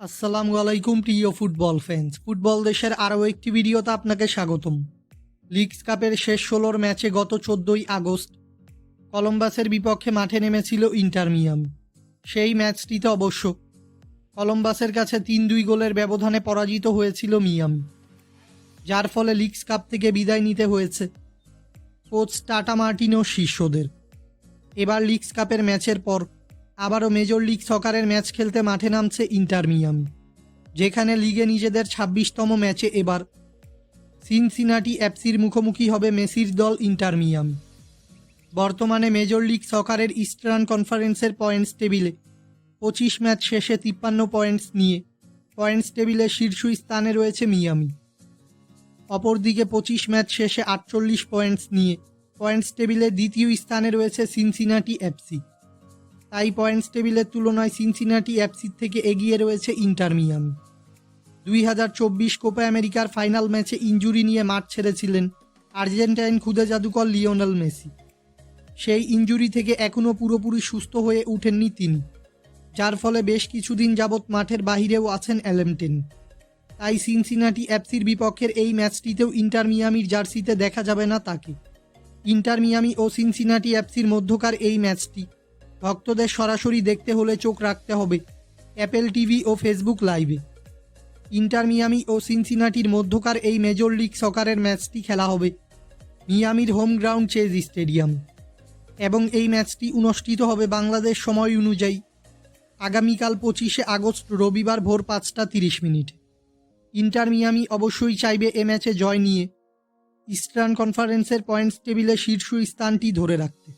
আসসালামু আলাইকুম, প্রিয় ফুটবল ফ্যান্স ফুটবল দেশের আরও একটি ভিডিওতে আপনাকে স্বাগতম। লিগস কাপের শেষ ষোলোর ম্যাচে গত চোদ্দোই আগস্ট কলম্বাসের বিপক্ষে মাঠে নেমেছিল ইন্টারমিয়াম সেই ম্যাচটিতে অবশ্য কলম্বাসের কাছে তিন দুই গোলের ব্যবধানে পরাজিত হয়েছিল মিয়ামি, যার ফলে লিগস কাপ থেকে বিদায় নিতে হয়েছে কোচ টাটা মার্টিনো শিষ্যদের। এবার লিগস কাপের ম্যাচের পর আবারও মেজর লিগ সকারের ম্যাচ খেলতে মাঠে নামছে ইন্টার মিয়ামি, যেখানে লিগে নিজেদের ছাব্বিশতম ম্যাচে এবার সিনসিনাটি এফসির মুখোমুখি হবে মেসির দল ইন্টার মিয়ামি। বর্তমানে মেজর লিগ সকারের ইস্টার্ন কনফারেন্সের পয়েন্টস টেবিলে পঁচিশ ম্যাচ শেষে তিপ্পান্ন পয়েন্টস নিয়ে, পয়েন্টস টেবিলে শীর্ষ স্থানে রয়েছে মিয়ামি। অপরদিকে পঁচিশ ম্যাচ শেষে আটচল্লিশ পয়েন্টস নিয়ে, পয়েন্টস টেবিলে দ্বিতীয় স্থানে রয়েছে সিনসিনাটি এফসি। তাই পয়েন্টস টেবিলের তুলনায় সিনসিনাটি এফসির থেকে এগিয়ে রয়েছে ইন্টার মিয়ামি দুই হাজার চব্বিশ কোপা আমেরিকার ফাইনাল ম্যাচে ইঞ্জুরি নিয়ে মাঠ ছেড়েছিলেন আর্জেন্টাইন খুদে জাদুকর লিওনেল মেসি। সেই ইঞ্জুরি থেকে এখনও পুরোপুরি সুস্থ হয়ে ওঠেননি তিনি, যার ফলে বেশ কিছুদিন যাবৎ মাঠের বাহিরেও আছেন অ্যালেমটেন তাই সিনসিনাটি অ্যাপসির বিপক্ষের এই ম্যাচটিতেও ইন্টার মিয়ামির জার্সিতে দেখা যাবে না তাকে। ইন্টার মিয়ামি ও সিনসিনাটি অ্যাপসির মধ্যকার এই ম্যাচটি ভক্তদের সরাসরি দেখতে হলে চোখ রাখতে হবে। অ্যাপেল টিভি ও ফেসবুক লাইভে। ইন্টার মিয়ামি ও সিনসিনাটির মধ্যকার এই মেজর লিগ সকারের ম্যাচটি খেলা হবে। মিয়ামির হোম গ্রাউন্ড চেজ স্টেডিয়াম। এবং এই ম্যাচটি অনুষ্ঠিত হবে বাংলাদেশ সময় অনুযায়ী। আগামীকাল পঁচিশে আগস্ট রবিবার ভোর পাঁচটা তিরিশ মিনিট। ইন্টার মিয়ামি অবশ্যই চাইবে এ ম্যাচে জয় নিয়ে। ইস্টার্ন কনফারেন্সের পয়েন্টস টেবিলে শীর্ষ স্থানটি ধরে রাখতে।